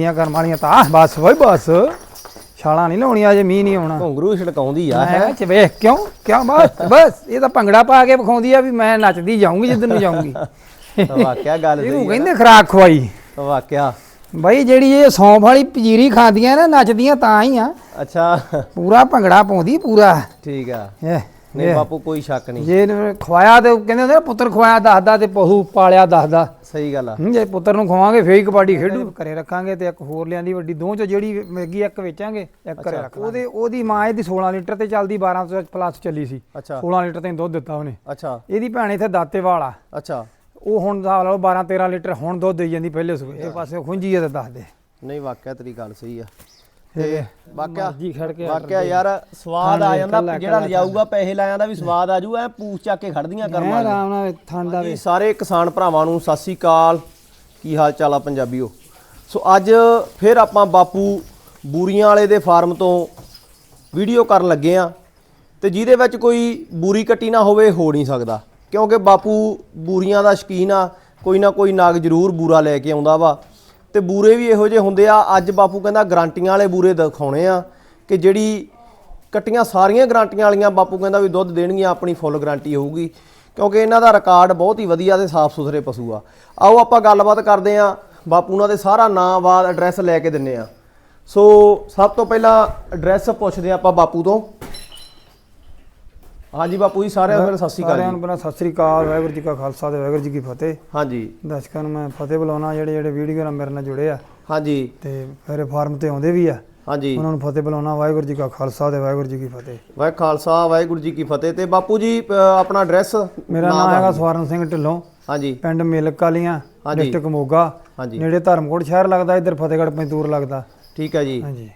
ਦੀਆਂ ਕਰਮ ਵਾਲੀਆਂ ਤਾਂ ਬਸ ਓਏ ਬਸ। ਛਾਲਾਂ ਨਹੀਂ ਲਾਉਣੀਆਂ ਅਜੇ ਮੀਂਹ ਨਹੀਂ ਆਉਣਾ। ਘੁੰਗਰੂ ਛੜਕਾਉਂਦੀ ਆ ਮੈਂ ਚ ਵੇਖ ਕਿਉਂ? ਕਿਉਂ? ਬਸ ਬਸ ਇਹ ਤਾਂ ਭੰਗੜਾ ਪਾ ਕੇ ਵਿਖਾਉਂਦੀ ਆ ਵੀ ਮੈਂ ਨੱਚਦੀ ਜਾਊਂਗੀ ਜਿੱਦਣ ਨੂੰ ਜਾਊਂਗੀ। ਵਾਕਿਆ ਗੱਲ ਇਹਨੂੰ ਕਹਿੰਦੇ ਖਰਾਕ ਖਵਾਈ। ਵਾਕਿਆ। ਬਈ ਜਿਹੜੀ ਇਹ ਸੌਂਫ ਵਾਲੀ ਪਜੀਰੀ ਖਾਂਦੀਆਂ ਨਾ ਨੱਚਦੀਆਂ ਤਾਂ ਹੀ ਆ। ਅੱਛਾ। ਪੂਰਾ ਭੰਗੜਾ ਪਾਉਂਦੀ ਪੂਰਾ। ਠੀਕ ਆ। ਇਹ ਨਹੀਂ। ਬਾਪੂ ਕੋਈ ਸ਼ੱਕ ਨਹੀਂ। ਜੇ ਇਹਨੂੰ ਖਵਾਇਆ ਤੇ ਕਹਿੰਦੇ ਹੁੰਦੇ ਨਾ ਪੁੱਤਰ ਖਵਾਇਆ ਦੱਸਦਾ ਤੇ ਪਹੂ ਪਾਲਿਆ ਦੱਸਦਾ। ਸਹੀ ਗੱਲ ਆ। ਜੇ ਪੁੱਤਰ ਨੂੰ ਖਵਾਵਾਂਗੇ ਫੇਰ ਹੀ ਕਬੱਡੀ ਖੇਡੂ। ਘਰੇ ਰੱਖਾਂਗੇ ਤੇ ਇੱਕ ਹੋਰ ਲਿਆਂਦੀ ਵੱਡੀ ਦੋ ਚੋਂ ਜਿਹੜੀ ਮੈਗੀ ਇੱਕ ਵੇਚਾਂਗੇ ਇੱਕ ਘਰੇ ਰੱਖ ਉਹਦੇ ਉਹਦੀ ਮਾਂ ਇਹਦੀ 16 ਲੀਟਰ ਤੇ ਚੱਲਦੀ 12 ਤੋਂ ਪਲੱਸ ਚੱਲੀ ਸੀ। ਅੱਛਾ। 16 ਲੀਟਰ ਤੇ ਦੁੱਧ ਦਿੱਤਾ ਉਹਨੇ। ਅੱਛਾ। ਇਹਦੀ ਭੈਣ ਇੱਥੇ ਦਾਤੇਵਾਲ ਆ। ਅੱਛਾ। ਉਹ ਹੁਣ ਲਾ ਲਓ 12 13 ਲੀਟਰ ਹੁਣ ਦੁੱਧ ਦੇਈ ਜਾਂਦੀ ਪਹਿਲੇ ਸੂਏ। ਇਹ ਪਾਸੇ ਖੁੰਜੀ ਆ ਤੇ ਦੱਸ ਦੇ। ਨਹੀਂ ਵਾਕਿਆ ਤੇਰੀ ਗੱਲ ਸਹੀ ਆ। ਤੇ ਵਾਕਿਆ ਜੀ ਖੜ ਕੇ ਵਾਕਿਆ ਯਾਰ ਸਵਾਦ ਆ ਜਾਂਦਾ ਜਿਹੜਾ ਲਿਜਾਊਗਾ ਪੈਸੇ ਲਾਇਆ ਦਾ ਵੀ ਸਵਾਦ ਆਜੂ ਐ ਪੂਛ ਚੱਕ ਕੇ ਖੜਦੀਆਂ ਕਰਮਾਂ ਆਰਾਮ ਨਾਲ ਥਾਂਦਾ ਜੀ ਸਾਰੇ ਕਿਸਾਨ ਭਰਾਵਾਂ ਨੂੰ ਸਤਿ ਸ੍ਰੀ ਅਕਾਲ। ਕੀ ਹਾਲ ਚਾਲ ਆ ਪੰਜਾਬੀਓ? ਸੋ ਅੱਜ ਫਿਰ ਆਪਾਂ ਬਾਪੂ ਬੂਰੀਆਂ ਵਾਲੇ ਦੇ ਫਾਰਮ ਤੋਂ ਵੀਡੀਓ ਕਰਨ ਲੱਗੇ ਆ। ਤੇ ਜਿਹਦੇ ਵਿੱਚ ਕੋਈ ਬੂਰੀ ਕੱਟੀ ਨਾ ਹੋਵੇ ਹੋ ਨਹੀਂ ਸਕਦਾ। ਕਿਉਂਕਿ ਬਾਪੂ ਬੂਰੀਆਂ ਦਾ ਸ਼ਕੀਨ ਆ ਕੋਈ ਨਾ ਕੋਈ ਨਾਗ ਜ਼ਰੂਰ ਬੂਰਾ ਲੈ ਕੇ ਆਉਂਦਾ ਵਾ। ਤੇ ਬੂਰੇ ਵੀ ਇਹੋ ਜਿਹੇ ਹੁੰਦੇ ਆ। ਅੱਜ ਬਾਪੂ ਕਹਿੰਦਾ ਗਰੰਟੀਆਂ ਵਾਲੇ ਬੂਰੇ ਦਿਖਾਉਣੇ ਆ ਕਿ ਜਿਹੜੀ ਕੱਟੀਆਂ ਸਾਰੀਆਂ ਗਰੰਟੀਆਂ ਵਾਲੀਆਂ, ਬਾਪੂ ਕਹਿੰਦਾ ਵੀ ਦੁੱਧ ਦੇਣਗੀਆਂ, ਆਪਣੀ ਫੁੱਲ ਗਰੰਟੀ ਹੋਊਗੀ। ਕਿਉਂਕਿ ਇਹਨਾਂ ਦਾ ਰਿਕਾਰਡ ਬਹੁਤ ਹੀ ਵਧੀਆ ਤੇ ਸਾਫ਼ ਸੁਥਰੇ ਪਸ਼ੂ ਆ। ਆਓ ਆਪਾਂ ਗੱਲਬਾਤ ਕਰਦੇ ਆ। ਬਾਪੂ ਉਹਨਾਂ ਦੇ ਸਾਰਾ ਨਾਮ ਬਾਦ ਐਡਰੈਸ ਲੈ ਕੇ ਦਿੰਨੇ ਆ। ਸੋ ਸਭ ਤੋਂ ਪਹਿਲਾਂ ਐਡਰੈਸ ਪੁੱਛਦੇ ਆ ਆਪਾਂ ਬਾਪੂ ਤੋਂ। ਹਾਂਜੀ ਬਾਪੂ ਜੀ ਸਾਰਿਆਂ ਨੂੰ ਪਹਿਲਾਂ ਸਤਿ ਸ਼੍ਰੀ ਅਕਾਲ ਸਾਰਿਆਂ ਜੀ। ਨੂੰ ਪਹਿਲਾਂ ਸਤਿ ਸ੍ਰੀ ਅਕਾਲ ਵਾਹਿਗੁਰੂ ਜੀ ਕਾ ਖਾਲਸਾ ਤੇ ਵਾਹਿਗੁਰੂ ਜੀ ਕੀ ਫਤਿਹ। ਹਾਂਜੀ। ਦਰਸ਼ਕਾਂ ਨੂੰ ਮੈਂ ਫਤਿਹ ਬੁਲਾਉਣਾ ਜਿਹੜੇ ਜਿਹੜੇ ਵੀਡੀਓ ਨਾਲ ਮੇਰੇ ਨਾਲ ਜੁੜੇ ਆ। ਹਾਂਜੀ। ਤੇ ਮੇਰੇ ਫਾਰਮ ਤੇ ਆਉਂਦੇ ਵੀ ਆ। ਹਾਂਜੀ। ਉਹਨਾਂ ਨੂੰ ਫਤਿਹ ਬੁਲਾਉਣਾ ਵਾਹਿਗੁਰੂ ਜੀ ਕਾ ਖਾਲਸਾ ਤੇ ਵਾਹਿਗੁਰੂ ਜੀ ਕੀ ਫਤਿਹ। ਵਾਹਿ ਖਾਲਸਾ ਵਾਹਿਗੁਰੂ ਜੀ ਕੀ ਫਤਿਹ। ਤੇ ਬਾਪੂ ਜੀ ਅ, ਆਪਣਾ ਐਡਰੈਸ ਮੇਰਾ ਨਾਮ ਹੈਗਾ ਸਵਰਨ ਸਿੰਘ ਢਿੱਲੋਂ। ਹਾਂਜੀ। ਪਿੰਡ ਮਿਲਕ ਕਾਲੀਆਂ ਹਾਂਜੀ। ਡਿਸਟ੍ਰਿਕਟ ਮੋਗਾ। ਹਾਂਜੀ। ਨੇੜੇ ਧਰਮਕੋਟ ਸ਼ਹਿਰ ਲੱਗਦਾ ਇੱਧਰ ਫਤਿਹਗੜ੍ਹ ਪੈਂਤੂਰ ਲੱਗਦਾ। ਠੀਕ ਹੈ ਜੀ। ਹਾਂਜੀ।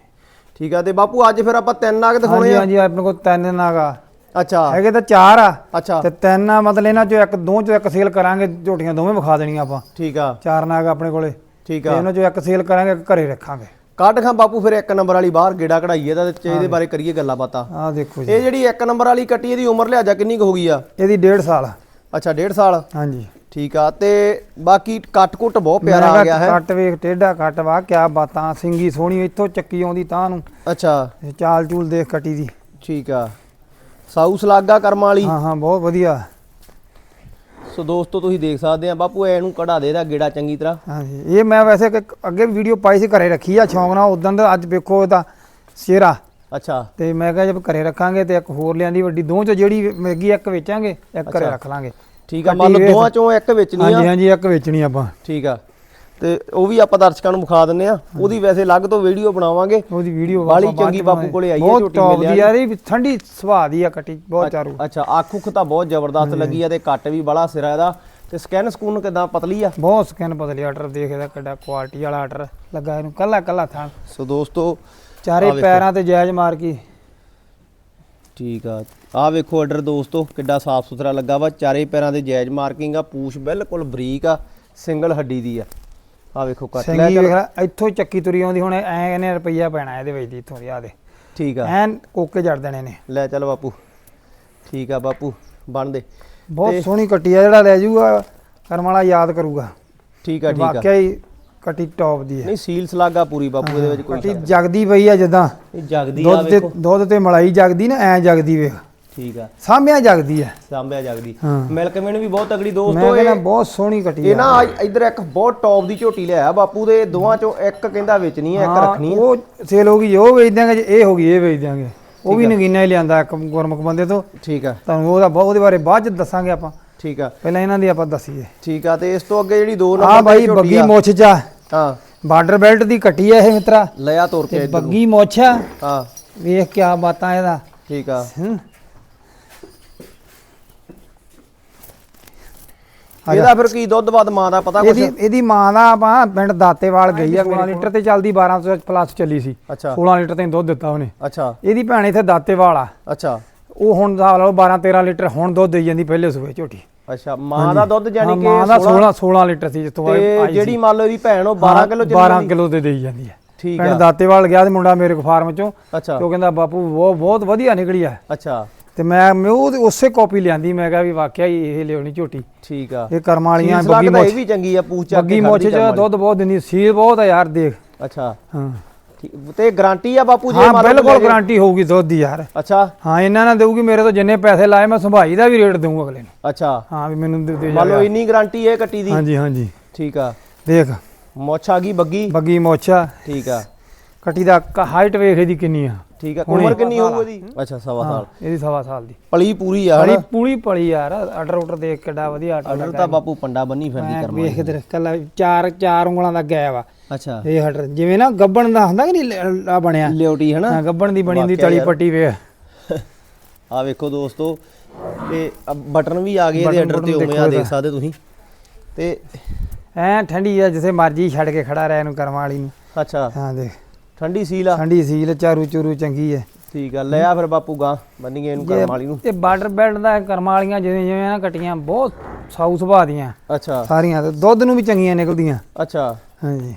ਠੀਕ ਆ ਤੇ ਬਾਪੂ ਅੱਜ ਫਿਰ ਆਪਾਂ ਤਿੰਨ ਨਾਗ ਦਿਖਾਉਣੇ ਹਾਂਜੀ ਆ। ਹਾਂਜੀ ਆਪਣੇ ਕੋਲ ਤਿੰਨ ਨਾਗਾ ਅੱਛਾ। ਹੈਗੇ ਤਾਂ ਚਾਰ ਆ। ਅੱਛਾ। ਤੇ ਤਿੰਨ ਆ ਮਤਲਬ ਇਹਨਾਂ ਚੋਂ ਇੱਕ ਦੋ ਚੋਂ ਇੱਕ ਸੇਲ ਕਰਾਂਗੇ ਝੋਟੀਆਂ ਦੋਵੇਂ ਵਿਖਾ ਦੇਣੀਆਂ ਆਪਾਂ। ਠੀਕ ਆ। ਚਾਰ ਨਾਗ ਆਪਣੇ ਕੋਲੇ। ਠੀਕ ਆ। ਇਹਨਾਂ ਚੋਂ ਇੱਕ ਸੇਲ ਕਰਾਂਗੇ ਇੱਕ ਘਰੇ ਰੱਖਾਂਗੇ। ਕੱਢ ਖਾਂ ਬਾਪੂ ਫਿਰ ਇੱਕ ਨੰਬਰ ਵਾਲੀ ਬਾਹਰ ਗੇੜਾ ਕਢਾਈਏ ਤੇ ਇਹਦੇ ਬਾਰੇ ਕਰੀਏ ਗੱਲਾਂ ਬਾਤਾਂ। ਆਹ ਦੇਖੋ ਜੀ। ਇਹ ਜਿਹੜੀ ਇੱਕ ਨੰਬਰ ਵਾਲੀ ਕੱਟੀ ਇਹਦੀ ਉਮਰ ਲਿਆਜਾ ਕਿੰਨੀ ਕੁ ਹੋ ਗਈ ਆ? ਇਹਦੀ 1.5 ਸਾਲ ਅੱਛਾ 1.5 ਸਾਲ? ਹਾਂਜੀ। ਠੀਕ ਆ ਤੇ ਬਾਕੀ ਕੱਟ ਕੁੱਟ ਬਹੁਤ ਪਿਆਰਾ ਆ ਗਿਆ ਹੈ? ਕੱਟ ਵੇਖ ਟੇਢਾ ਕੱਟ ਵਾ ਕਿਆ ਬਾਤਾਂ ਸਿੰਗੀ ਸੋਹਣੀ ਇੱਥੋਂ ਚੱਕੀ ਆਉਂਦੀ ਤਾਂ ਨੂੰ। ਅੱਛਾ। ਚਾਲ ਚੂਲ ਦੇਖ ਕੱਟੀ ਦੀ। ਠੀਕ ਆ। ਸਾਊ ਸਲਾਗਾ ਕਰਮਾਂ ਵਾਲੀ। ਹਾਂ ਹਾਂ ਬਹੁਤ ਵਧੀਆ। ਸੋ ਦੋਸਤੋ ਤੁਸੀਂ ਦੇਖ ਸਕਦੇ ਆ ਬਾਪੂ ਇਹਨੂੰ ਕਢਾ ਦੇ ਇਹਦਾ ਗੇੜਾ ਚੰਗੀ ਤਰ੍ਹਾਂ। ਹਾਂਜੀ ਇਹ ਮੈਂ ਵੈਸੇ ਇੱਕ ਅੱਗੇ ਵੀਡੀਓ ਪਾਈ ਸੀ ਘਰੇ ਰੱਖੀ ਆ ਸ਼ੌਂਕ ਨਾਲ। ਉਦੋਂ ਦਾ ਅੱਜ ਵੇਖੋ ਇਹਦਾ ਸਿਹਰਾ। ਅੱਛਾ। ਤੇ ਮੈਂ ਕਿਹਾ ਜੇ ਘਰੇ ਰੱਖਾਂਗੇ ਤੇ ਇੱਕ ਹੋਰ ਲਿਆਂਦੀ ਵੱਡੀ ਦੋ ਚੋਂ ਜਿਹੜੀ ਮੈਗੀ ਇੱਕ ਵੇਚਾਂਗੇ ਇੱਕ ਘਰੇ। ਰੱਖ ਲਾਂਗੇ। ਠੀਕ ਆ ਮੰਨ ਲਓ ਦੋਵਾਂ ਚੋਂ ਇੱਕ ਵੇਚਣੀ ਆ। ਹਾਂਜੀ ਹਾਂਜੀ ਇੱਕ ਵੇਚਣੀ ਆਪਾਂ। ਠੀਕ ਆ। ਤੇ ਉਹ ਵੀ ਆਪਾਂ ਦਰਸ਼ਕਾਂ ਨੂੰ ਵਿਖਾ ਦਿੰਨੇ ਆ। ਉਹਦੀ ਵੈਸੇ ਅਲੱਗ ਤੋਂ ਵੀਡੀਓ ਬਣਾਵਾਂਗੇ। ਉਹਦੀ ਵੀਡੀਓ ਬਾਹਲੀ ਚੰਗੀ ਬਾਪੂ ਕੋਲੇ ਆਈ ਹੈ ਬਹੁਤ ਟੌਪ ਦੀ ਯਾਰ ਇਹ ਠੰਡੀ ਸੁਭਾਅ ਦੀ ਆ ਕੱਟੀ ਬਹੁਤ ਚਾਰੂ। ਅੱਛਾ ਅੱਖ ਉੱਖ ਤਾਂ ਬਹੁਤ ਜ਼ਬਰਦਸਤ ਲੱਗੀ ਆ ਤੇ ਕੱਟ ਵੀ ਬੜਾ ਸਿਰਾ ਇਹਦਾ। ਤੇ ਸਕੈਨ ਸਕੂਨ ਕਿਦਾਂ ਪਤਲੀ ਆ? ਬਹੁਤ ਸਕਿਨ ਬਦਲੀ ਆਰਡਰ ਦੇਖ ਇਹਦਾ ਕਿੱਡਾ ਕੁਆਲਿਟੀ ਵਾਲਾ ਆਰਡਰ ਲੱਗਾ ਇਹਨੂੰ ਕੱਲਾ ਕੱਲਾ ਥਾਂ। ਸੋ ਦੋਸਤੋ ਚਾਰੇ। ਪੈਰਾਂ ਤੇ ਜਾਇਜ਼ ਮਾਰ ਕੇ। ਠੀਕ ਆ। ਆ ਵੇਖੋ ਆਰਡਰ ਦੋਸਤੋ ਕਿੱਡਾ ਸਾਫ਼ ਸੁਥਰਾ ਲੱਗਾ ਵਾ। ਚਾਰੇ ਪੈਰਾਂ ਦੇ ਜਾਇਜ਼ ਮਾਰਕਿੰਗ ਆ ਪੂਛ ਬਿਲਕੁਲ ਬਰੀਕ ਆ ਸਿੰਗਲ ਹੱਡੀ ਦੀ ਆ। ਆ ਵੇਖੋ ਕੱਟ। ਲੈ ਚੱਲ। ਲੈ ਇੱਥੋਂ ਚੱਕੀ ਤੁਰੀ ਆਉਂਦੀ ਹੁਣ ਐ ਇਹਨੇ ਰੁਪਈਆ ਪੈਣਾ ਇਹਦੇ ਵਿੱਚ ਦੀ ਇੱਥੋਂ ਦੀ ਆ ਦੇ। ਠੀਕ ਆ। ਐਨ ਕੋਕੇ ਜੜ ਦੇਣੇ ਨੇ। ਲੈ ਚੱਲ ਬਾਪੂ। ਠੀਕ ਆ ਬਾਪੂ ਬਣ ਦੇ। ਬਹੁਤ ਸੋਹਣੀ ਕੱਟੀ ਆ ਜਿਹੜਾ ਲੈ ਜਾਊਗਾ ਕਰਮ ਵਾਲਾ ਯਾਦ ਕਰੂਗਾ। ਠੀਕ ਆ ਠੀਕ ਆ। ਵਾਕਿਆ ਹੀ ਕੱਟੀ ਟੌਪ ਦੀ ਹੈ। ਨਹੀਂ ਸੀਲ ਸਲਾਗਾ ਪੂਰੀ ਬਾਪੂ ਇਹਦੇ ਵਿੱਚ ਕੋਈ ਕੱਟੀ ਜਗਦੀ ਪਈ ਆ ਜਿੱਦਾਂ। ਇਹ ਜਗਦੀ ਆ ਦੁੱਧ ਤੇ ਵੇਖੋ। ਦੁੱਧ ਤੇ ਮਲਾਈ ਜਗਦੀ ਨਾ ਐ ਜਗਦੀ ਵੇਖ। ਠੀਕ ਆ। ਸਾਹਮਣੇ ਜਗਦੀ ਆ ਸਾਂਭਿਆ ਜਗਦੀ। ਹਾਂ। ਮਿਲਕ ਮੇਨ ਵੀ ਬਹੁਤ ਤਗੜੀ ਮੈਂ ਦੋਸਤੋ ਕਹਿੰਦਾ ਇਹ ਬਹੁਤ ਸੋਹਣੀ ਕੱਟੀ ਇਹ ਆ। ਨਾ ਇੱਧਰ ਇੱਕ ਬਹੁਤ ਟੌਪ ਦੀ ਝੋਟੀ ਲਿਆਇਆ ਬਾਪੂ ਦੇ ਦੋਵਾਂ ਚੋਂ ਇੱਕ ਕਹਿੰਦਾ ਵੇਚਣੀ ਹੈ ਇੱਕ ਹਾਂ, ਰੱਖਣੀ ਹੈ। ਉਹ ਸੇਲ ਹੋ ਗਈ ਉਹ ਵੇਚ ਦਿਆਂਗੇ ਜੇ ਇਹ ਹੋ ਗਈ ਇਹ ਵੇਚ ਦਿਆਂਗੇ। ਉਹ ਵੀ ਨਗੀਨਾ ਹੀ ਲਿਆਂਦਾ ਇੱਕ ਗੁਰਮੁਖ ਬੰਦੇ ਤੋਂ। ਠੀਕ ਆ। ਤੁਹਾਨੂੰ ਉਹਦਾ ਬਹੁਤ ਉਹਦੇ ਬਾਰੇ ਬਾਅਦ ਚ ਦੱਸਾਂਗੇ ਆਪਾਂ। ਠੀਕ ਆ। ਪਹਿਲਾਂ ਇਹਨਾਂ ਦੀ ਆਪਾਂ ਦੱਸੀਏ। ਠੀਕ ਆ ਤੇ ਇਸ ਤੋਂ ਅੱਗੇ ਜਿਹੜੀ ਦੋ ਆ ਨੰਬਰ ਬਾਈ ਦੀ ਝੋਟੀ ਬੱਗੀ ਆ। ਮੁੱਛ ਚ ਹਾਂ। ਬਾਰਡਰ ਬੈਲਟ ਦੀ ਕੱਟੀ ਆ ਇਹ ਮਿੱਤਰਾ। ਲਿਆ ਤੋਰ ਕੇ ਤੇ ਇੱਧਰ ਨੂੰ। ਬੱਗੀ ਮੁੱਛ ਆ। ਹਾਂ। ਵੇਖ ਕਿਆ ਬਾਤਾਂ ਇਹਦਾ। ਠੀਕ ਆ। ਹੂੰ ਆ ਜਾ। ਇਹਦਾ ਫਿਰ ਕੀ ਦੁੱਧ ਬਾਦ ਮਾਂ ਦਾ ਪਤਾ ਕੁਛ? ਇਹਦੀ ਇਹਦੀ ਮਾਂ ਦਾ ਆਪਾਂ ਪਿੰਡ ਦਾਤੇਵਾਲ ਗਈ ਆ 16 ਲੀਟਰ ਤੇ ਚੱਲਦੀ 12 ਤੋਂ ਪਲੱਸ ਚੱਲੀ ਸੀ। ਅੱਛਾ। 16 ਲੀਟਰ ਤੇ ਦੁੱਧ ਦਿੱਤਾ ਉਹਨੇ। ਅੱਛਾ। ਇਹਦੀ ਭੈਣ ਇੱਥੇ ਦਾਤੇਵਾਲ ਆ। ਅੱਛਾ। ਉਹ ਹੁਣ ਲਾ ਲਓ 12 13 ਲੀਟਰ ਹੁਣ ਦੁੱਧ ਦੇਈ ਜਾਂਦੀ ਪਹਿਲੇ ਸੂਏ ਝੋਟੀ। ਅੱਛਾ ਮਾਂ ਦਾ ਦੁੱਧ ਹਾਂ, ਜਾਨੀ ਕਿ ਮਾਂ ਦਾ 16 16 16 ਲੀਟਰ ਸੀ ਜਿੱਥੋਂ ਤੇ ਆਈ ਸੀ। ਜਿਹੜੀ ਮੰਨ ਲਓ ਇਹਦੀ ਭੈਣ ਉਹ 12 ਕਿਲੋ ਚੱਲੀ 12 ਜਾਂਦੀ? ਕਿਲੋ ਤੇ ਦੇਈ ਜਾਂਦੀ ਹੈ ਠੀਕ ਪਿੰਡ ਆ। ਦਾਤੇਵਾਲ ਗਿਆ ਤੇ ਮੁੰਡਾ ਮੇਰੇ ਕੋ ਫਾਰਮ ਚੋਂ। ਅੱਛਾ। ਤੇ ਉਹ ਕਹਿੰਦਾ ਬਾਪੂ ਉਹ ਬਹੁਤ ਵਧੀਆ ਨਿਕਲੀ ਆ। ਅੱਛਾ। ਤੇ ਮੈਂ ਮੈਂ ਉਹ ਉਸੇ ਕਾਪੀ ਲਿਆਂਦੀ ਮੈਂ ਕਿਹਾ ਵੀ ਵਾਕਿਆ ਹੀ ਇਹ ਲਿਆਉਣੀ ਝੋਟੀ। ਠੀਕ ਆ। ਇਹ ਕਰਮ ਵਾਲੀਆਂ ਬੱਗੀ ਮੁੱਛ ਇਹ ਵੀ ਚੰਗੀ ਆ ਪੂਛ ਚੱਕ ਬੱਗੀ ਕੇ ਮੁੱਛ ਖੜਦੀ ਚ ਕਰਮ ਦੁੱਧ ਬਹੁਤ ਦਿੰਦੀ ਸੀਲ ਬਹੁਤ ਆ ਯਾਰ ਦੇਖ। ਅੱਛਾ। ਹਾਂ। ਤੇ ਗਾਰੰਟੀ ਆ ਬਾਪੂ ਜੀ ਹਾਂ ਬਿਲਕੁਲ ਗਾਰੰਟੀ ਹੋਊਗੀ ਦੁੱਧ ਦੀ ਯਾਰ। ਅੱਛਾ। ਹਾਂ ਇਹਨਾਂ ਨਾਲ ਦੇਊਗੀ ਮੇਰੇ ਤੋਂ ਜਿੰਨੇ ਪੈਸੇ ਲਾਏ ਮੈਂ ਸੰਭਾਈ ਦਾ ਵੀ ਰੇਟ ਦਊਂ ਅਗਲੇ ਨੂੰ। ਅੱਛਾ। ਹਾਂ ਵੀ ਮੈਨੂੰ ਦੇ ਦੇ ਮੰਨ ਲਓ ਇੰਨੀ ਗਾਰੰਟੀ ਹੈ ਕੱਟੀ ਦੀ। ਹਾਂਜੀ ਹਾਂਜੀ। ਠੀਕ ਆ। ਦੇਖ। ਮੁੱਛ ਗਈ ਬੱਗੀ। ਬੱਗੀ ਮੋਛਾ ਠੀਕ ਆ। ਕੱਟੀ ਦਾ ਹਾਈਟ ਵੇਖ ਇਹਦੀ ਕਿੰਨੀ ਆ। ਠੀਕ ਆ ਹੁਣੀ। ਉਮਰ ਕਿੰਨੀ ਹੋਊ ਇਹਦੀ ਅੱਛਾ ਸਵਾ ਹਾਂ ਸਾਲ। ਇਹਦੀ ਸਵਾ ਸਾਲ ਦੀ। ਪਲੀ ਪੂਰੀ ਆ ਪਲੀ ਪੂਰੀ ਪਲੀ ਯਾਰ ਆਰਡਰ ਆਰਡਰ ਦੇਖ ਕਿੱਡਾ ਵਧੀਆ ਆਰਡਰ ਤਾਂ ਬਾਪੂ ਪੰਡਾ ਬੰਨੀ ਫਿਰਦੀ ਕਰਮਾ ਵੇਖ ਇਧਰ ਕੱਲਾ ਚਾਰ ਚਾਰ ਉਂਗਲਾਂ ਦਾ ਗੈਪ ਆ। ਅੱਛਾ। ਇਹ ਆਰਡਰ ਜਿਵੇਂ ਨਾ ਗੱਬਣ ਦਾ ਹੁੰਦਾ ਕਿ ਨਹੀਂ ਆ ਬਣਿਆ? ਲਿਓਟੀ ਹਨਾ? ਹਾਂ ਗੱਬਣ ਦੀ ਬਣੀ ਹੁੰਦੀ ਵਾਕਿਆ ਤਲੀ। ਪੱਟੀ ਵੇਖ ਆ ਵੇਖੋ ਦੋਸਤੋ ਤੇ ਬਟਨ ਵੀ ਆ ਗਏ ਇਹਦੇ ਅੰਡਰ ਤੇ ਉਵੇਂ ਆ ਦੇਖੋ। ਸਕਦੇ ਤੁਸੀਂ। ਤੇ ਐ ਠੰਡੀ ਆ ਜਿਸੇ ਮਰਜ਼ੀ ਛੱਡ ਕੇ ਖੜਾ ਰਹਿ ਇਹਨੂੰ ਕਰਮ ਵਾਲੀ ਨੂੰ। ਅੱਛਾ। ਹਾਂ ਦੇਖ। ਠੰਡੀ ਸੀਲ ਆ। ਠੰਡੀ ਸੀਲ ਚਾਰੂ ਚੂਰੂ ਚੰਗੀ ਹੈ ਠੀਕ ਆ ਲੈ ਆ ਫਿਰ ਬਾਪੂ ਗਾਂ ਬੰਨੀਏ ਇਹਨੂੰ ਕਰਮ ਵਾਲੀ ਨੂੰ। ਇਹ ਬਾਰਡਰ ਬੈਲਟ ਦਾ ਕਰਮ ਵਾਲੀਆਂ ਜਿਵੇਂ ਜਿਵੇਂ ਨਾ ਕਟੀਆਂ ਬਹੁਤ ਸਾਊ ਸੁਭਾਅ ਦੀਆਂ। ਅੱਛਾ। ਸਾਰੀਆਂ ਤੇ ਦੁੱਧ ਨੂੰ ਵੀ ਚੰਗੀਆਂ ਨਿਕਲਦੀਆਂ। ਅੱਛਾ। ਹਾਂਜੀ।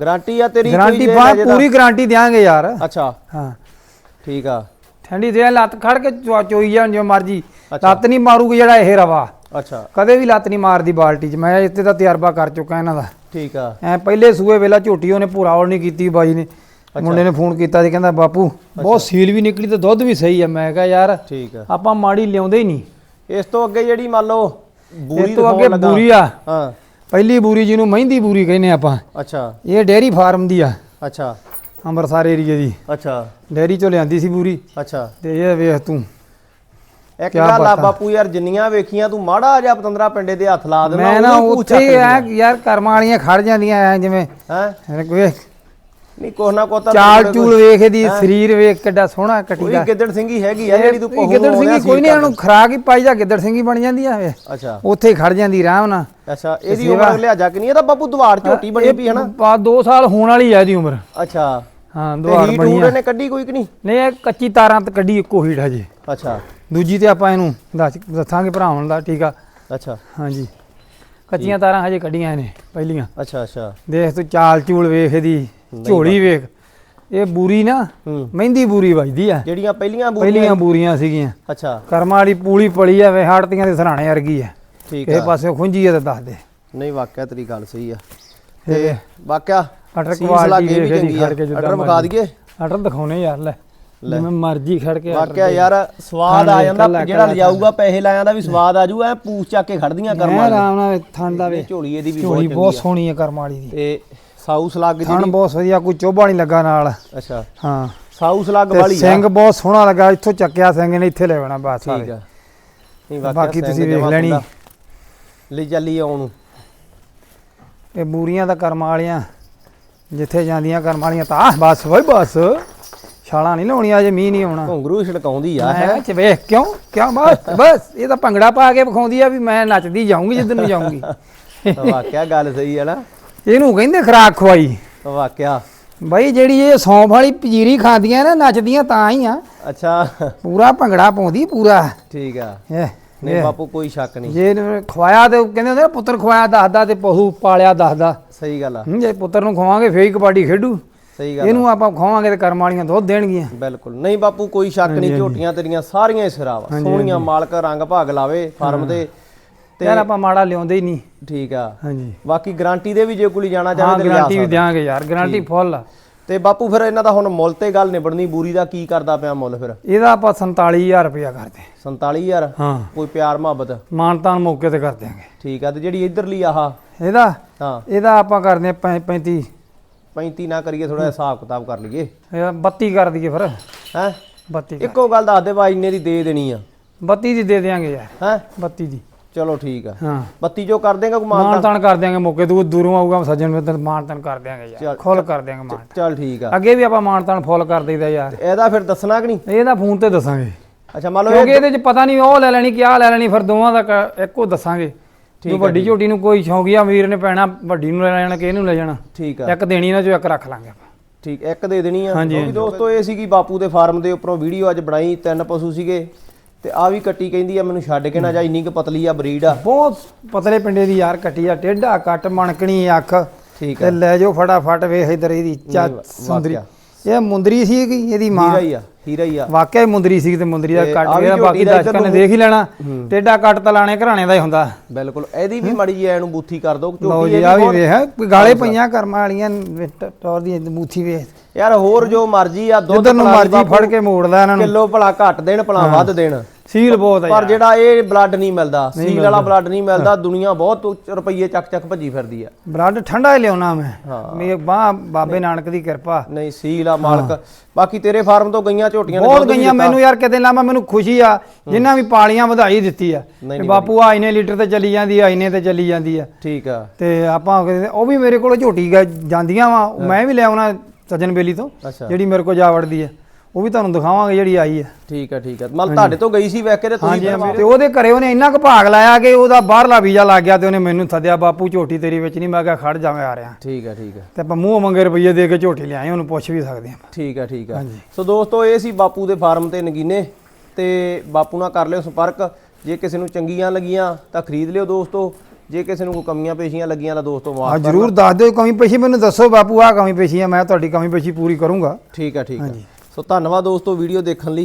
ਗਾਰੰਟੀ ਆ ਤੇਰੀ ਗਾਰੰਟੀ ਤਾਂ- ਪੂਰੀ ਗਾਰੰਟੀ ਦਿਆਂਗੇ ਯਾਰ। ਅੱਛਾ। ਹਾਂ। ਠੀਕ ਆ। ਠੰਡੀ ਦੇ ਲੱਤ ਖੜ ਕੇ ਚੋਈ ਜਾਣ ਜਿਵੇਂ ਮਰਜ਼ੀ। ਲੱਤ ਨਹੀਂ ਮਾਰੂਗੀ ਜਿਹੜਾ ਇਹ ਰਵਾ। ਅੱਛਾ। ਕਦੇ ਵੀ ਲੱਤ ਨਹੀਂ ਮਾਰਦੀ ਬਾਲਟੀ 'ਚ। ਮੈਂ ਇੱਥੇ ਦਾ ਤਜਰਬਾ ਕਰ ਚੁੱਕਾ ਇਹਨਾਂ ਦਾ। ਠੀਕ ਆ। ਐ ਪਹਿਲੇ ਸੂਏ ਵੇਲਾ ਝੋਟੀ ਉਹਨੇ ਪੂਰਾ ਔਲ ਨਹੀਂ ਕੀਤੀ ਬਾਈ ਨੇ। ਮੁੰਡੇ ਨੇ ਫੋਨ ਕੀਤਾ ਸੀ ਕਹਿੰਦਾ ਬਾਪੂ ਬਹੁਤ ਸੀਲ ਵੀ ਨਿਕਲੀ ਤੇ ਦੁੱਧ ਵੀ ਸਹੀ ਆ। ਮੈਂ ਕਿਹਾ ਯਾਰ ਠੀਕ ਆ। ਆਪਾਂ ਮਾੜੀ ਲਿਆਉਂਦੇ ਹੀ ਨਹੀਂ। ਇਸ ਤੋਂ ਅੱਗੇ ਜਿਹੜੀ ਮੰਨ ਲਓ ਬੂਰੀ ਤੋਂ ਅੱਗੇ। ਬੂਰੀ ਆ। ਹਾਂ। ਪਹਿਲੀ ਬੂਰੀ ਜਿਹਨੂੰ ਮਹਿੰਦੀ ਬੂਰੀ ਕਹਿੰਦੇ ਆਪਾਂ। ਅੱਛਾ। ਇਹ ਡੇਅਰੀ ਫਾਰਮ ਦੀ ਆ। ਅੱਛਾ। ਅੰਮ੍ਰਿਤਸਰ ਏਰੀਏ ਦੀ। ਅੱਛਾ। ਡੇਅਰੀ ਚੋਂ ਲਿਆਂਦੀ ਸੀ ਬੂਰੀ। ਅੱਛਾ। ਤੇ ਇਹ ਵੇਖ ਤੂੰ। ਇੱਕ ਗੱਲ ਆ। ਬਾਪੂ ਯਾਰ ਜਿੰਨੀਆਂ ਵੇਖੀਆਂ ਤੂੰ ਮਾੜਾ ਜਿਹਾ ਪਤੰਦਰਾ ਪਿੰਡੇ ਦੇ ਹੱਥ ਲਾ ਦੇਣਾ ਮੈਂ ਨਾ ਉੱਥੇ ਐ ਯਾਰ ਕਰਮਾਂ ਵਾਲੀਆਂ ਖੜ ਜਾਂਦੀਆਂ ਐ ਜਿਵੇਂ। ਹੈ? ਵੇਖ ਨਹੀਂ ਕੋਹ ਨਾ ਕੋਤਾ ਚਾਲ ਚੂਲ ਵੇਖ ਇਹਦੀ ਸਰੀਰ ਵੇਖ ਕਿੱਡਾ ਸੋਹਣਾ ਕੱਟੀ ਕੋਈ ਗਿੱਦੜ ਸਿੰਘੀ ਹੈਗੀ ਆ ਜਿਹੜੀ ਤੂੰ ਇਹ ਪਹੂ ਗਿੱਦੜ ਸਿੰਘੀ ਕੋਈ ਨਹੀਂ। ਇਹਨੂੰ ਖਰਾਕ ਹੀ ਪਾਈ ਜਾ ਗਿੱਦੜ ਸਿੰਘੀ ਬਣ ਜਾਂਦੀ ਆ ਵੇ ਅੱਛਾ। ਉੱਥੇ ਹੀ ਖੜ ਜਾਂਦੀ ਆਰਾਮ ਨਾਲ। ਅੱਛਾ ਇਹਦੀ ਉਮਰ ਲਿਆਜਾ ਕਿ ਨਹੀਂ ਇਹ ਤਾਂ ਬਾਪੂ ਦੁਆਰ ਝੋਟੀ ਬਣੀ ਪਈ ਹਨਾ ਪਾ 2 ਸਾਲ ਹੋਣ ਵਾਲੀ ਆ ਇਹਦੀ ਉਮਰ। ਅੱਛਾ। ਹਾਂ ਦੁਆਰ ਬਣੀ ਆ ਇਹਨੇ ਕੱਢੀ ਕੋਈ ਕਿ ਨਹੀਂ? ਨਹੀਂ ਇਹ ਕੱਚੀ ਤਾਰਾਂ ਤੇ ਕੱਢੀ ਇੱਕੋ ਹੀਟ ਹਜੇ। ਅੱਛਾ। ਦੂਜੀ ਤੇ ਆਪਾਂ ਇਹਨੂੰ ਦੱਸ ਦੱਸਾਂਗੇ ਭਰਾਵਾਂ ਦਾ ਠੀਕ ਆ? ਅੱਛਾ। ਹਾਂਜੀ। ਕੱਚੀਆਂ ਤਾਰਾਂ ਹਜੇ ਕੱਢੀਆਂ ਇਹਨੇ ਪਹਿਲੀਆਂ। ਅੱਛਾ ਅੱਛਾ। ਦੇਖ ਤੂੰ ਚਾਲ ਚੂਲ ਵੇਖ ਇਹਦੀ ਝੋਲੀ ਵੇਖ। ਇਹ ਬੂਰੀ ਨਾ ਮਹਿੰਦੀ ਬੂਰੀ ਵੱਜਦੀ ਆ। ਜਿਹੜੀਆਂ ਪਹਿਲੀਆਂ ਬੂਰੀਆਂ ਪਹਿਲੀਆਂ ਬੂਰੀਆਂ ਸੀਗੀਆਂ। ਅੱਛਾ। ਕਰਮਾਂ ਵਾਲੀ ਪੂਲੀ ਪਲੀ ਆ ਵੇ ਹਾੜਤੀਆਂ ਦੇ ਸਰਾਣੇ ਵਰਗੀ ਆ। ਠੀਕ ਇਹ ਆ। ਪਾਸੇ ਖੁੰਝੀ ਆ ਤਾਂ ਦੱਸ ਦੇ। ਨਹੀਂ ਵਾਕਿਆ ਤੇਰੀ ਗੱਲ ਸਹੀ ਆ। ਤੇ ਵਾਕਿਆ ਅਟਰ ਕੁਆਲਿਟੀ ਵੇਖ ਇਹਦੀ ਆ। ਖੜ ਕੇ ਜਿੱਦਾਂ ਅਟਰ ਵਿਖਾ। ਦਈਏ? ਅਟਰ ਦਿਖਾਉਣੇ ਯਾਰ ਲੈ। ਜਿਵੇਂ ਮਰਜ਼ੀ ਖੜ ਕੇ ਵਾਕਿਆ ਦੇ। ਯਾਰ ਸਵਾਦ ਆ ਜਾਂਦਾ ਜਿਹੜਾ ਲਿਜਾਊਗਾ ਪੈਸੇ ਲਾਇਆ ਦਾ ਵੀ ਸਵਾਦ ਆਜੂ ਐ ਪੂਛ ਚੱਕ ਕੇ ਖੜਦੀਆਂ ਕਰਮਾਂ ਆਰਾਮ ਨਾਲ ਠੰਡਾ ਵੇ ਝੋਲੀ ਇਹਦੀ ਵੀ ਬਹੁਤ ਬਹੁਤ ਚੰਗੀ ਆ। ਸੋਹਣੀ ਹੈ ਕਰਮਾਂ ਵਾਲੀ ਦੀ। ਤੇ ਸਾਊਸ ਲੱਗ ਥਣ ਜਿਹੜੀ ਬਹੁਤ ਵਧੀਆ ਕੋਈ ਚੋਭਾ ਨਹੀਂ ਲੱਗਾ ਨਾਲ। ਅੱਛਾ। ਹਾਂ। ਸਾਊਸ ਲੱਗ ਵਾਲੀ ਆ। ਸਿੰਘ ਬਹੁਤ ਸੋਹਣਾ ਲੱਗਾ ਇੱਥੋਂ ਚੱਕਿਆ ਸਿੰਘ ਨੇ ਇੱਥੇ ਲੈ ਆਉਣਾ ਬਸ ਠੀਕ ਆ। ਨਹੀਂ ਬਾਕੀ ਤੁਸੀਂ ਵੇਖ ਲੈਣੀ। ਲੈ ਚੱਲੀ ਆਉਣ ਨੂੰ ਇਹ ਬੂਰੀਆਂ ਦਾ ਕਰਮਾਂ ਵਾਲੀਆਂ। ਜਿੱਥੇ ਜਾਂਦੀਆਂ ਕਰਮਾਂ ਵਾਲੀਆਂ ਤਾਂ ਬਸ ਓਏ ਬਸ। ਛਾਲਾਂ ਨਹੀਂ ਲਾਉਣੀਆਂ ਅਜੇ ਮੀਂਹ ਨਹੀਂ ਆਉਣਾ। ਘੁੰਗਰੂ ਛੜਕਾਉਂਦੀ ਆ ਮੈਂ ਚ ਵੇਖ ਕਿਉਂ? ਕਿਉਂ ਬਸ? ਬਸ ਇਹ ਤਾਂ ਭੰਗੜਾ ਪਾ ਕੇ ਵਿਖਾਉਂਦੀ ਆ ਵੀ ਮੈਂ ਨੱਚਦੀ ਜਾਊਂਗੀ ਜਿੱਦਨ ਨੂੰ ਜਾਊਂਗੀ। ਵਾਕਿਆ ਗੱਲ ਸਹੀ ਹੈ ਨਾ। ਇਹਨੂੰ ਕਹਿੰਦੇ ਖਰਾਕ ਖਵਾਈ ਵਾਕਿਆ। ਬਈ ਜਿਹੜੀ ਇਹ ਸੌਂਫ ਵਾਲੀ ਪਜੀਰੀ ਖਾਂਦੀਆਂ ਨਾ ਨੱਚਦੀਆਂ ਤਾਂ ਹੀ ਆ। ਅੱਛਾ। ਪੂਰਾ ਭੰਗੜਾ ਪਾਉਂਦੀ ਪੂਰਾ। ਠੀਕ ਆ। ਇਹ ਨਹੀਂ ਬਾਪੂ ਕੋਈ ਸ਼ੱਕ ਨਹੀਂ। ਜੇ ਇਹਨੂੰ ਖਵਾਇਆ ਤੇ ਕਹਿੰਦੇ ਹੁੰਦੇ ਨਾ ਪੁੱਤਰ ਖਵਾਇਆ ਦੱਸਦਾ ਤੇ ਪਹੂ ਪਾਲਿਆ ਦੱਸਦਾ। ਸਹੀ ਗੱਲ ਆ। ਜੇ ਪੁੱਤਰ ਨੂੰ ਖਵਾਵਾਂਗੇ ਫੇਰ ਹੀ ਕਬੱਡੀ ਖੇਡੂ। ਸਹੀ ਗੱਲ। ਇਹਨੂੰ ਆਪਾਂ ਖਵਾਵਾਂਗੇ ਤੇ ਕਰਮ ਵਾਲੀਆਂ ਦੁੱਧ ਦੇਣਗੀਆਂ। ਬਿਲਕੁਲ। ਨਹੀਂ ਬਾਪੂ ਕੋਈ ਸ਼ੱਕ ਨਹੀਂ ਝੋਟੀਆਂ ਤੇਰੀਆਂ ਸਾਰੀਆਂ ਹੀ ਸਿਰਾ ਵਾ। ਸੋਹਣੀਆਂ ਮਾਲਕ ਰੰਗ ਭਾਗ ਲਾਵੇ ਫਾਰਮ ਤੇ। ਤੇ ਯਾਰ ਆਪਾਂ ਮਾੜਾ ਲਿਆਉਂਦੇ ਹੀ ਨਹੀਂ। ਠੀਕ ਆ। ਹਾਂਜੀ। ਬਾਕੀ ਗਾਰੰਟੀ ਦੇ ਵੀ ਜੇ ਕੋਈ ਜਾਣਾ ਚਾਹੇ ਤੇ ਗਾਰੰਟੀ ਵੀ ਦਿਆਂਗੇ ਯਾਰ ਗਾਰੰਟੀ ਫੁੱਲ ਆ। ਤੇ ਬਾਪੂ ਫਿਰ ਇਹਨਾਂ ਦਾ ਹੁਣ ਮੁੱਲ ਤੇ ਗੱਲ ਨਿਬੜਨੀ ਬੂਰੀ ਦਾ ਕੀ ਕਰਦਾ ਪਿਆ ਮੁੱਲ ਫਿਰ? ਇਹਦਾ ਆਪਾਂ 47000 ਰੁਪਇਆ ਕਰਦੇ 47000 ਹਾਂ। ਕੋਈ ਪਿਆਰ ਮੁਹੱਬਤ? ਮਾਨਤਾਨ ਮੌਕੇ ਤੇ ਕਰ ਦਿਆਂਗੇ। ਠੀਕ ਆ ਤੇ ਜਿਹੜੀ ਇਧਰਲੀ ਆਹ ਇਹਦਾ ਹਾਂ। ਇਹਦਾ ਆਪਾਂ ਕਰਦੇ ਆ 35 35 ਨਾ ਕਰੀਏ ਥੋੜਾ ਹਿਸਾਬ ਕਿਤਾਬ ਕਰ ਲਈਏ। ਇਹਦਾ 32 ਕਰ ਦਈਏ ਫਿਰ। ਹੈ? 32 ਇੱਕੋ ਗੱਲ ਦੱਸ ਦੇ ਬਾਈ ਇੰਨੇ ਦੀ ਦੇ ਦੇਣੀ ਆ। 32 ਦੀ ਦੇ ਦਿਆਂਗੇ ਯਾਰ। ਹੈ? 32 ਦੀ। ਚਲੋ ਠੀਕ ਆ। ਹਾਂ। 32 ਜੋ ਕਰ ਦੇਗਾ ਕੋਈ ਮਾਨਤਾ ਮਾਨਤਾਨ ਕਰ ਦਿਆਂਗੇ ਮੌਕੇ ਤੋਂ ਦੂਰੋਂ ਆਊਗਾ ਸੱਜਣ ਮਿੱਤਰ ਮਾਨਤਾਨ ਕਰ ਦਿਆਂਗੇ ਯਾਰ। ਖੁੱਲ ਕਰ ਦਿਆਂਗੇ ਮਾਨ ਚੱਲ ਠੀਕ ਆ। ਅੱਗੇ ਵੀ ਆਪਾਂ ਮਾਨਤਾਨ ਫੁੱਲ ਕਰ ਦਈਦਾ ਯਾਰ। ਇਹਦਾ ਫਿਰ ਦੱਸਣਾ ਕਿ ਨਹੀਂ? ਇਹਦਾ ਫੋਨ ਤੇ ਦੱਸਾਂਗੇ। ਅੱਛਾ ਮੰਨ ਲਓ ਕਿਉਂਕਿ ਇਹ ਇਹਦੇ ਚ ਪਤਾ ਨਹੀਂ ਉਹ ਲੈ ਲੈਣੀ ਕਿ ਆਹ ਲੈ ਲੈਣੀ ਫਿਰ ਦੋਵਾਂ ਦਾ ਕ- ਇੱਕੋ ਦੱਸਾਂਗੇ। ਜੋ ਵੱਡੀ ਝੋਟੀ ਨੂੰ ਕੋਈ ਸ਼ੌਂਕੀਆ ਵੀਰ ਨੇ ਪੈਣਾ ਵੱਡੀ ਨੂੰ ਲੈ ਜਾਣਾ ਕਿ ਇਹਨੂੰ ਲੈ ਜਾਣਾ। ਠੀਕ ਆ। ਇੱਕ ਦੇਣੀ ਨਾ ਜੋ ਇੱਕ ਰੱਖ ਲਾਂਗੇ ਆਪਾਂ। ਠੀਕ ਇੱਕ ਦੇ ਦੇਣੀ ਆ। ਵੀ ਦੋਸਤੋ ਇਹ ਸੀਗੀ ਬਾਪੂ ਦੇ ਫਾਰਮ ਦੇ ਉੱਪਰੋਂ ਵੀਡੀਓ ਅੱਜ ਬਣਾਈ ਤਿੰਨ ਪਸ਼ੂ ਸੀਗੇ। ਤੇ ਆ ਵੀ ਕੱਟੀ ਕਹਿੰਦੀ ਆ ਮੈਨੂੰ ਛੱਡ ਕੇ ਨਾ ਜਾ ਇੰਨੀ ਕੁ ਪਤਲੀ ਆ ਬਰੀਡ ਆ। ਬਹੁਤ ਪਤਲੇ ਪਿੰਡੇ ਦੀ ਯਾਰ ਕੱਟੀ ਆ ਟੇਢਾ ਕੱਟ ਮਣਕਣੀ ਅੱਖ। ਠੀਕ ਤੇ ਆ। ਲੈ ਜਾਓ ਫਟਾਫਟ ਵੇਖ ਇਧਰ ਇਹਦੀ ਚਾ ਸੁੰਦਰੀ। ਇਹ ਮੁੰਦਰੀ ਸੀ ਇਹਦੀ ਮਾਂ? ਹੀਰਾ ਹੀ ਆ ਹੀਰਾ ਹੀ ਆ। ਵਾਕਿਆ ਹੀ ਮੁੰਦਰੀ ਸੀ ਤੇ ਮੁੰਦਰੀ ਦਾ ਤੇ ਕੱਟ ਗਿਆ ਬਾਕੀ ਦਰਸ਼ਕਾਂ ਨੇ ਨੂੰ- ਦੇਖ ਹੀ ਲੈਣਾ। ਟੇਡਾ ਕੱਟ ਤਲਾਣੇ ਘਰਾਣੇ ਦਾ ਹੀ ਹੁੰਦਾ। ਬਿਲਕੁਲ ਇਹਦੀ ਵੀ ਮੜੀ ਜੀ ਐਨੂੰ ਬੂਥੀ ਕਰ ਦੋ ਇਹਦੀ ਆ ਵੀ ਵੇਖ ਗਾਲੇ ਪਈਆਂ ਕਰਮਾਂ ਵਾਲੀਆਂ ਟੌਰ ਦੀ ਮੂਥੀ ਵੇਖ। ਯਾਰ ਹੋਰ ਜੋ ਮਰਜ਼ੀ ਆ ਦੁੱਧ ਨੂੰ ਮਰਜ਼ੀ ਫੜ ਕੇ ਮੋੜਦਾ ਇਹਨਾਂ ਨੂੰ। ਕਿਲੋ ਭਲਾ ਘੱਟ ਦੇਣ ਭਲਾ ਵੱਧ ਦੇਣ। ਸੀਲ ਬਹੁਤ ਹੈ ਪਰ ਜਿਹੜਾ ਇਹ ਬਲੱਡ ਨਹੀਂ ਮਿਲਦਾ ਸੀਲ ਵਾਲਾ ਬਲੱਡ ਨਹੀਂ ਮਿਲਦਾ ਦੁਨੀਆ ਬਹੁਤ ਰੁਪਈਏ ਚੱਕ ਚੱਕ ਭੱਜੀ ਫਿਰਦੀ ਆ। ਬਲੱਡ ਠੰਡਾ ਹੀ ਲਿਆਉਣਾ ਮੈਂ। ਮੇਰੀ ਬਾਹ ਬਾਬੇ ਨਾਨਕ ਦੀ ਕਿਰਪਾ। ਨਹੀਂ ਸੀਲ ਆ ਮਾਲਕ। ਬਾਕੀ ਤੇਰੇ ਫਾਰਮ ਤੋਂ ਗਈਆਂ ਝੋਟੀਆਂ ਬਹੁਤ ਗਈਆਂ। ਮੈਨੂੰ ਯਾਰ ਕਿਤੇ ਲਾਵਾਂ ਮੈਨੂੰ ਖੁਸ਼ੀ ਆ ਜਿਨ੍ਹਾਂ ਵੀ ਪਾਲੀਆਂ ਵਧਾਈ ਦਿੱਤੀ ਆ। ਬਾਪੂ ਆ ਇੰਨੇ ਲੀਟਰ ਤੇ ਚੱਲੀ ਜਾਂਦੀ ਆ ਇੰਨੇ ਤੇ ਚੱਲੀ ਜਾਂਦੀ ਆ। ਠੀਕ ਆ। ਤੇ ਆਪਾਂ ਉਹ ਵੀ ਮੇਰੇ ਕੋਲ ਝੋਟੀ ਜਾਂਦੀਆਂ ਵਾ ਮੈਂ ਵੀ ਲਿਆਉਣਾ ਸੱਜਣ ਬੇਲੀ ਤੋਂ ਜਿਹੜੀ ਮੇਰੇ ਕੋਲ ਜਾ ਵੜਦੀ ਆ। ਉਹ ਵੀ ਤੁਹਾਨੂੰ ਦਿਖਾਵਾਂਗੇ ਜਿਹੜੀ ਆਈ ਆ ਠੀਕ ਆ ਠੀਕ ਆ ਮਤਲਬ ਤੁਹਾਡੇ ਤੋਂ ਗਈ ਸੀ ਵੇਖ ਕੇ ਤੇ ਤੁਸੀਂ ਹਾਂਜੀ ਤੇ ਉਹਦੇ ਘਰੇ ਉਹਨੇ ਇੰਨਾ ਕੁ ਭਾਗ ਲਾਇਆ ਕਿ ਉਹਦਾ ਬਾਹਰਲਾ ਵੀਜ਼ਾ ਲੱਗ ਗਿਆ ਤੇ ਉਹਨੇ ਮੈਨੂੰ ਸੱਦਿਆ ਬਾਪੂ ਝੋਟੀ ਤੇਰੀ ਵਿੱਚ ਨਹੀਂ। ਮੈਂ ਕਿਹਾ ਖੜ ਜਾ ਮੈਂ ਆ ਰਿਹਾ। ਠੀਕ ਆ ਠੀਕ ਆ ਤੇ ਆਪਾਂ ਮੂੰਹ ਮੰਗੇ ਰੁਪਈਏ ਦੇ ਕੇ ਝੋਟੀ ਲਿਆਏ ਉਹਨੂੰ ਪੁੱਛ ਵੀ ਸਕਦੇ ਆ ਠੀਕ ਆ ਠੀਕ ਹਾਂਜੀ। ਸੋ ਦੋਸਤੋ ਇਹ ਸੀ ਬਾਪੂ ਦੇ ਫਾਰਮ ਤੇ ਨਗੀਨੇ। ਤੇ ਬਾਪੂ ਨਾਲ ਕਰ ਲਿਓ ਸੰਪਰਕ। ਜੇ ਕਿਸੇ ਨੂੰ ਚੰਗੀਆਂ ਲੱਗੀਆਂ ਤਾਂ ਖਰੀਦ ਲਿਓ ਦੋਸਤੋ। ਜੇ ਕਿਸੇ ਨੂੰ ਕੋਈ ਕਮੀਆਂ ਪੇਸ਼ੀਆਂ ਲੱਗੀਆਂ ਤਾਂ ਦੋਸਤੋ ਹਾਂ ਮਾਫ ਜਰੂਰ ਦੱਸ ਦਿਓ। ਕਮੀ ਪੇਸ਼ੀ ਮੈਨੂੰ ਦੱਸੋ ਬਾਪੂ ਆ ਕਮੀ ਪੇਸ਼ੀ ਆ ਮੈਂ ਤੁਹਾਡੀ ਕਮੀ ਪੇਸ਼ੀ ਪੂਰੀ ਕਰੂੰਗਾ। ਠੀਕ ਆ ਠੀਕ ਆ ਸੋ ਧੰਨਵਾਦ ਦੋਸਤੋ ਵੀਡੀਓ ਦੇਖਣ ਲਈ।